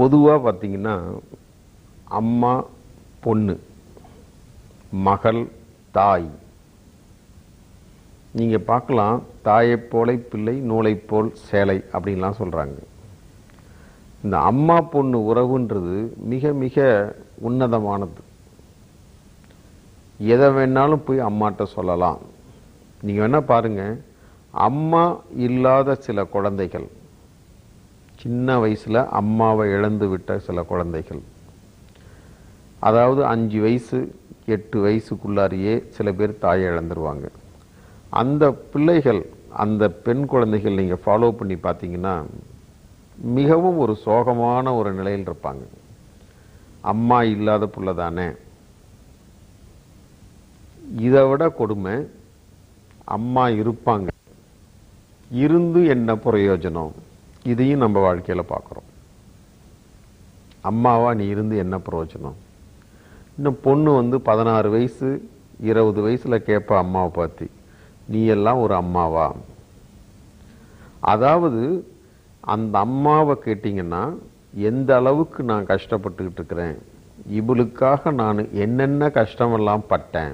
பொதுவாக பார்த்தீங்கன்னா அம்மா பொண்ணு மகள் தாய். நீங்கள் பார்க்கலாம் தாயைப் போலை பிள்ளை நூலைப் போல் சேலை அப்படின்லாம் சொல்கிறாங்க இந்த அம்மா பொண்ணு உறவுன்றது மிக மிக உன்னதமானது. எதை வேணாலும் போய் அம்மாட்ட சொல்லலாம். நீங்கள் வேணால் பாருங்கள் அம்மா இல்லாத சில குழந்தைகள் சின்ன வயசில் அம்மாவை இழந்து விட்ட சில குழந்தைகள். அதாவது அஞ்சு வயசு எட்டு வயசுக்குள்ளாரியே சில பேர் தாயை இழந்துருவாங்க. அந்த பிள்ளைகள் அந்த பெண் குழந்தைகள் நீங்கள் ஃபாலோ பண்ணி பார்த்தீங்கன்னா மிகவும் ஒரு சோகமான ஒரு நிலையில் இருப்பாங்க. அம்மா இல்லாத புள்ள தானே. இதை விட கொடுமை அம்மா இருப்பாங்க. இருந்து என்ன பிரயோஜனம்? இதையும் நம்ம வாழ்க்கையில் பார்க்குறோம். அம்மாவா நீ இருந்து என்ன பிரயோஜனம்? இன்னும் பொண்ணு வந்து பதினாறு வயசு இருபது வயசில் கேட்ப அம்மாவை பார்த்து நீ எல்லாம் ஒரு அம்மாவா? அதாவது அந்த அம்மாவை கேட்டிங்கன்னா எந்த அளவுக்கு நான் கஷ்டப்பட்டுக்கிட்டு இருக்கிறேன்? இவளுக்காக நான் என்னென்ன கஷ்டமெல்லாம் பட்டேன்?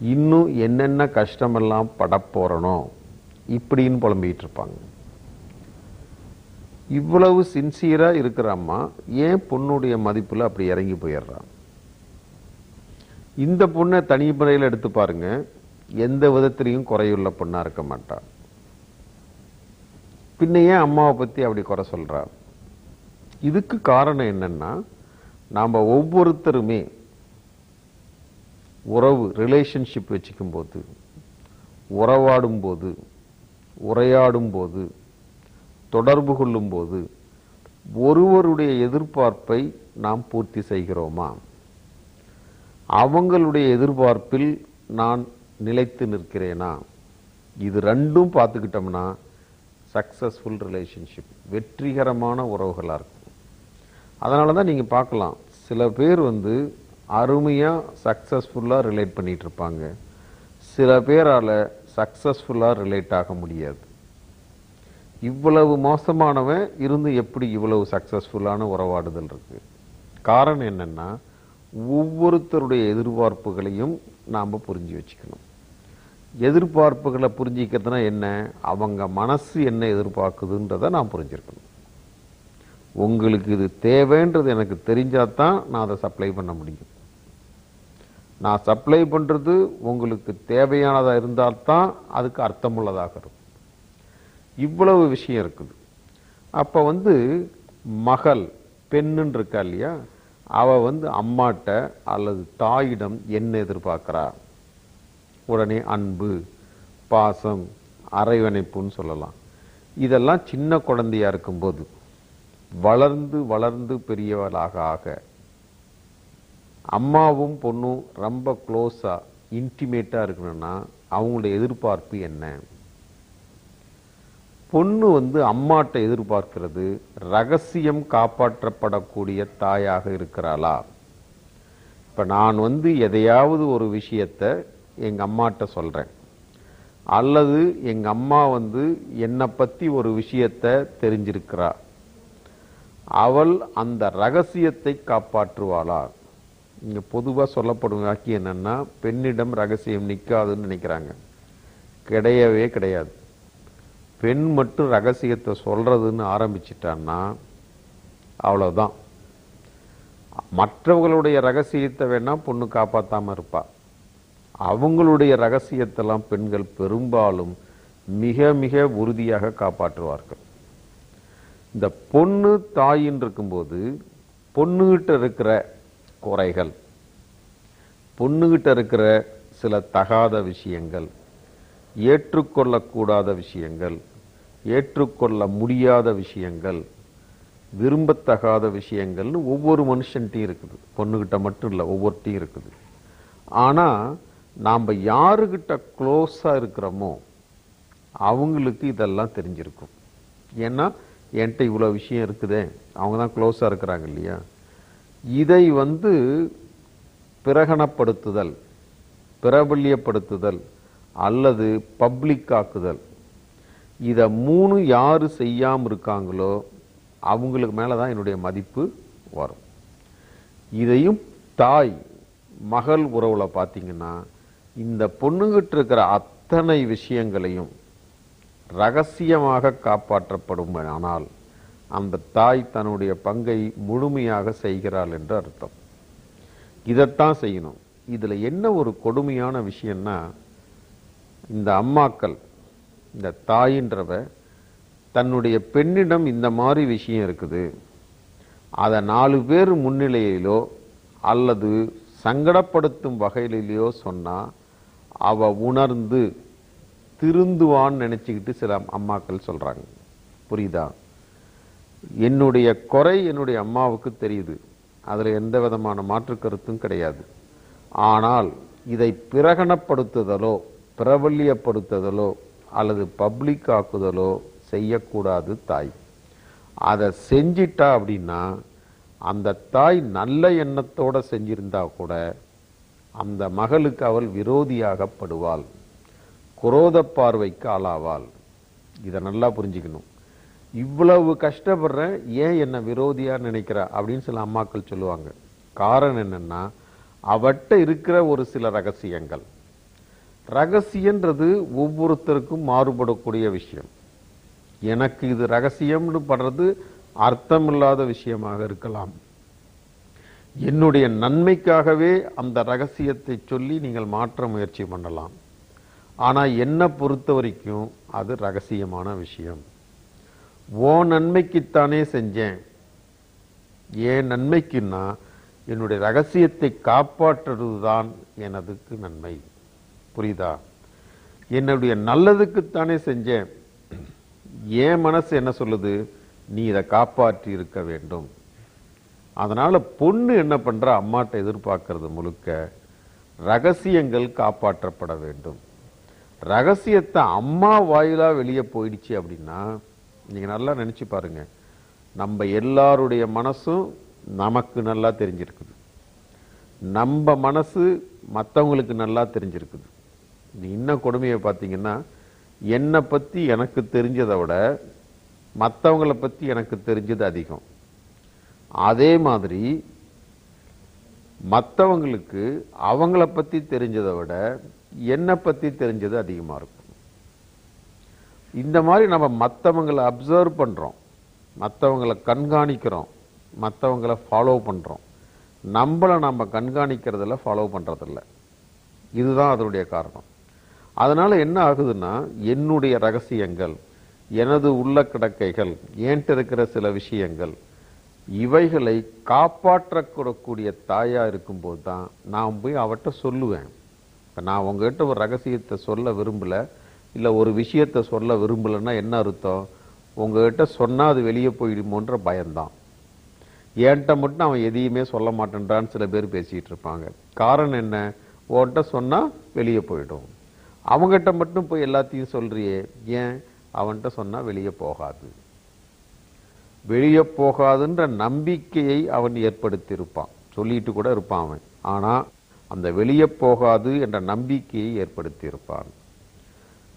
இன்னும் என்னென்ன கஷ்டமெல்லாம் படப்போகிறனோ இப்படின்னு புலம்பிகிட்டு இருப்பாங்க. இவ்வளவு சின்சியராக இருக்கிற அம்மா ஏன் பொண்ணுடைய மதிப்பில் அப்படி இறங்கி போயிடுறான் இந்த பொண்ணை தனி முறையில் எடுத்து பாருங்க. எந்த விதத்திலையும் குறையுள்ள பொண்ணாக இருக்க மாட்டான் பின்ன ஏன் அம்மாவை பற்றி அப்படி குறை சொல்றா? இதுக்கு காரணம் என்னென்னா நாம் ஒவ்வொருத்தருமே உறவு ரிலேஷன்ஷிப் வச்சுக்கும் போது உறவாடும் போது உரையாடும் போது தொடர்பு கொள்ளும்போது ஒருவருடைய எதிர்பார்ப்பை நாம் பூர்த்தி செய்கிறோமா? அவங்களுடைய எதிர்பார்ப்பில் நான் நிலைத்து நிற்கிறேனா? இது ரெண்டும் பார்த்துக்கிட்டோம்னா சக்ஸஸ்ஃபுல் ரிலேஷன்ஷிப் வெற்றிகரமான உறவுகளாக இருக்கும். அதனால தான் நீங்கள் பார்க்கலாம் சில பேர் வந்து அருமையாக சக்ஸஸ்ஃபுல்லாக ரிலேட் பண்ணிகிட்ருப்பாங்க சில பேரால் சக்ஸஸ்ஃபுல்லாக ரிலேட் ஆக முடியாது. இவ்வளவு மோசமானவன் இருந்து எப்படி இவ்வளவு சக்ஸஸ்ஃபுல்லான உறவாடுதல் இருக்குது காரணம் என்னென்னா ஒவ்வொருத்தருடைய எதிர்பார்ப்புகளையும் நாம் புரிஞ்சு வச்சுக்கணும். எதிர்பார்ப்புகளை புரிஞ்சிக்கிறதுனா என்ன? அவங்க மனசு என்ன எதிர்பார்க்குதுன்றதை நான் புரிஞ்சிருக்கணும். உங்களுக்கு இது தேவைன்றது எனக்கு தெரிஞ்சால் தான் நான் அதை சப்ளை பண்ண முடியும். நான் சப்ளை பண்ணுறது உங்களுக்கு தேவையானதாக இருந்தால் தான் அதுக்கு அர்த்தமுள்ளதாக இருக்கும். இவ்வளவு விஷயம் இருக்குது. அப்போ வந்து மகள் பெண்ணுன்னு இருக்கா இல்லையா? அவள் வந்து அம்மாட்ட அல்லது தாயிடம் என்ன எதிர்பார்க்குறா? உடனே அன்பு பாசம் அரைவணைப்புன்னு சொல்லலாம். இதெல்லாம் சின்ன குழந்தையா இருக்கும்போது வளர்ந்து வளர்ந்து பெரியவளாக ஆக அம்மாவும் பொண்ணும் ரொம்ப க்ளோஸாக இன்டிமேட்டாக இருக்கணும்னா அவங்களுடைய எதிர்பார்ப்பு என்ன? பொண்ணு வந்து அம்மாட்ட எதிர்பார்க்கிறது ரகசியம் காப்பாற்றப்படக்கூடிய தாயாக இருக்கிறாளா? இப்போ நான் வந்து எதையாவது ஒரு விஷயத்த எங்கள் அம்மாட்ட சொல்கிறேன் அல்லது எங்கள் அம்மா வந்து என்னை பற்றி ஒரு விஷயத்த தெரிஞ்சிருக்கிறா? அவள் அந்த ரகசியத்தை காப்பாற்றுவாளா? இங்கே பொதுவாக சொல்லப்படும் வாக்கியம் என்னென்னா பெண்ணிடம் ரகசியம் நிற்காதுன்னு நினைக்கிறாங்க. கிடையவே கிடையாது. பெண் மட்டும் ரகசியத்தை சொல்கிறதுன்னு ஆரம்பிச்சிட்டான்னா அவ்வளோதான் மற்றவங்களுடைய ரகசியத்தை வேணால் பொண்ணு காப்பாற்றாமல் இருப்பா. அவங்களுடைய ரகசியத்தெல்லாம் பெண்கள் பெரும்பாலும் மிக மிக உறுதியாக காப்பாற்றுவார்கள். இந்த பொண்ணு தாயின் இருக்கும்போது பொண்ணுகிட்ட இருக்கிற குறைகள் பொண்ணுகிட்ட இருக்கிற சில தகாத விஷயங்கள் ஏற்றுக்கொள்ளக்கூடாத விஷயங்கள் ஏற்றுக்கொள்ள முடியாத விஷயங்கள் விரும்பத்தகாத விஷயங்கள்னு ஒவ்வொரு மனுஷன்ட்டையும் இருக்குது. பொண்ணுகிட்ட மட்டும் இல்லை ஒவ்வொருத்தையும் இருக்குது. ஆனால் நாம் யாருக்கிட்ட க்ளோஸாக இருக்கிறோமோ அவங்களுக்கு இதெல்லாம் தெரிஞ்சிருக்கும். ஏன்னா என்கிட்ட இவ்வளோ விஷயம் இருக்குதே அவங்க தான் க்ளோஸாக இருக்கிறாங்க இல்லையா? இதை வந்து பிரகணப்படுத்துதல் பிரபல்யப்படுத்துதல் அல்லது பப்ளிக் ஆக்குதல். இதை மூணு யார் செய்யாமல் இருக்காங்களோ அவங்களுக்கு மேலே தான் என்னுடைய மதிப்பு வரும். இதையும் தாய் மகள் உறவில் பார்த்தீங்கன்னா இந்த பொண்ணுங்கிட்டு இருக்கிற அத்தனை விஷயங்களையும் ரகசியமாக காப்பாற்றப்படும் ஆனால் அந்த தாய் தன்னுடைய பங்கை முழுமையாக செய்கிறாள் என்று அர்த்தம். இதைத்தான் செய்யணும். இதில் என்ன ஒரு கொடுமையான விஷயம்னா இந்த அம்மாக்கள் இந்த தாயின்றவ தன்னுடைய பெண்ணிடம் இந்த மாதிரி விஷயம் இருக்குது. அதை நாலு பேர் முன்னிலையிலோ அல்லது சங்கடப்படுத்தும் வகையிலேயோ சொன்னால் அவ உணர்ந்து திருந்துவான்னு நினச்சிக்கிட்டு சில அம்மாக்கள் சொல்கிறாங்க புரியுதா? என்னுடைய குறை என்னுடைய அம்மாவுக்கு தெரியுது. அதில் எந்த விதமான மாற்று கருத்தும் கிடையாது. ஆனால் இதை பிரகணப்படுத்துதலோ பிரபல்யப்படுத்துதலோ அல்லது பப்ளிக் ஆக்குதலோ செய்யக்கூடாது தாய். அதை செஞ்சிட்டா அப்படின்னா அந்த தாய் நல்ல எண்ணத்தோடு செஞ்சிருந்தா கூட அந்த மகளுக்கு அவள் விரோதியாகப்படுவாள். குரோத பார்வைக்கு ஆளாவாள். இதை நல்லா புரிஞ்சுக்கணும். இவ்வளவு கஷ்டப்படுறேன் ஏன் என்னை விரோதியாக நினைக்கிறா அப்படின்னு சில அம்மாக்கள் சொல்லுவாங்க. காரணம் என்னென்னா அவட்ட இருக்கிற ஒரு சில ரகசியங்கள். ரகசியன்றது ஒவ்வொருத்தருக்கும் மாறுபடக்கூடிய விஷயம். எனக்கு இது ரகசியம்னு படுறது அர்த்தமில்லாத விஷயமாக இருக்கலாம். என்னுடைய நன்மைக்காகவே அந்த ரகசியத்தை சொல்லி நீங்கள் மாற்ற முயற்சி பண்ணலாம். ஆனால் என்னை பொறுத்த வரைக்கும் அது ரகசியமான விஷயம். ஓ நன்மைக்குத்தானே செஞ்சேன். ஏன் நன்மைக்குன்னா என்னுடைய ரகசியத்தை காப்பாற்றுறதுதான் எனதுக்கு நன்மை. புரியுதா? என்னுடைய நல்லதுக்குத்தானே செஞ்சேன். என் மனசு என்ன சொல்லுது? நீ இதை காப்பாற்றி இருக்க வேண்டும். அதனால பொண்ணு என்ன பண்ற? அம்மாட்ட எதிர்பார்க்கறது முழுக்க ரகசியங்கள் காப்பாற்றப்பட வேண்டும். ரகசியத்தை அம்மா வாயிலா வெளியே போயிடுச்சு அப்படின்னா நீங்க நல்லா நினைச்சு பாருங்க. நம்ம எல்லாருடைய மனசும் நமக்கு நல்லா தெரிஞ்சிருக்குது. நம்ம மனசு மற்றவங்களுக்கு நல்லா தெரிஞ்சிருக்குது. இன்னும் கொடுமையை பார்த்தீங்கன்னா என்னை பத்தி எனக்கு தெரிஞ்சதை விட மற்றவங்களை பத்தி எனக்கு தெரிஞ்சது அதிகம். அதே மாதிரி மற்றவங்களுக்கு அவங்கள பத்தி தெரிஞ்சதை விட என்னை பத்தி தெரிஞ்சது அதிகமா இருக்கும். இந்த மாதிரி நம்ம மற்றவங்களை அப்சர்வ் பண்றோம். மற்றவங்களை கண்காணிக்கிறோம். மற்றவங்களை ஃபாலோ பண்றோம். நம்மளை நம்ம கண்காணிக்கிறதில் ஃபாலோ பண்றதில்ல. இதுதான் அதனுடைய காரணம். அதனால் என்ன ஆகுதுன்னா என்னுடைய ரகசியங்கள் எனது உள்ள கிடக்கைகள் ஏன்ட்டு இருக்கிற சில விஷயங்கள் இவைகளை காப்பாற்றக்கூடக்கூடிய தாயாக இருக்கும்போது தான் நான் போய் அவட்ட சொல்லுவேன். இப்போ நான் உங்ககிட்ட ஒரு ரகசியத்தை சொல்ல விரும்பலை இல்லை ஒரு விஷயத்தை சொல்ல விரும்பலன்னா என்ன அர்த்தம்? உங்ககிட்ட சொன்னால் அது வெளியே போயிடுமோன்ற பயம்தான். என்கிட்ட மட்டும் அவன் எதையுமே சொல்ல மாட்டேன்றான்னு சில பேர் பேசிகிட்டு இருப்பாங்க. காரணம் என்ன? உன்கிட்ட சொன்னால் வெளியே போயிடும். அவங்ககிட்ட மட்டும் போய் எல்லாத்தையும் சொல்றியே. ஏன்? அவன்கிட்ட சொன்னா வெளியே போகாது. வெளியே போகாதுன்ற நம்பிக்கையை அவன் ஏற்படுத்தியிருப்பான். சொல்லிட்டு கூட இருப்பான் அவன். ஆனால் அந்த வெளியே போகாது என்ற நம்பிக்கையை ஏற்படுத்தியிருப்பான்.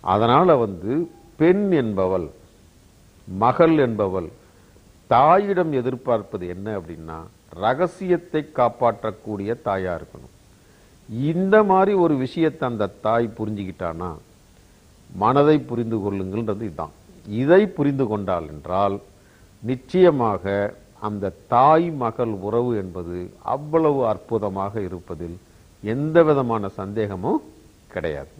அதனால் வந்து பெண் என்பவள் மகள் என்பவள் தாயிடம் எதிர்பார்ப்பது என்ன அப்படின்னா ரகசியத்தை காப்பாற்றக்கூடிய தாயாக இருக்கணும். இந்த மாதிரி ஒரு விஷயத்தை அந்த தாய் புரிஞ்சுக்கிட்டானா மனதை புரிந்து கொள்ளுங்கள்ன்றது இதுதான். இதை புரிந்து கொண்டாள் என்றால் நிச்சயமாக அந்த தாய் மகள் உறவு என்பது அவ்வளவு அற்புதமாக இருப்பதில் எந்த விதமான சந்தேகமும் கிடையாது.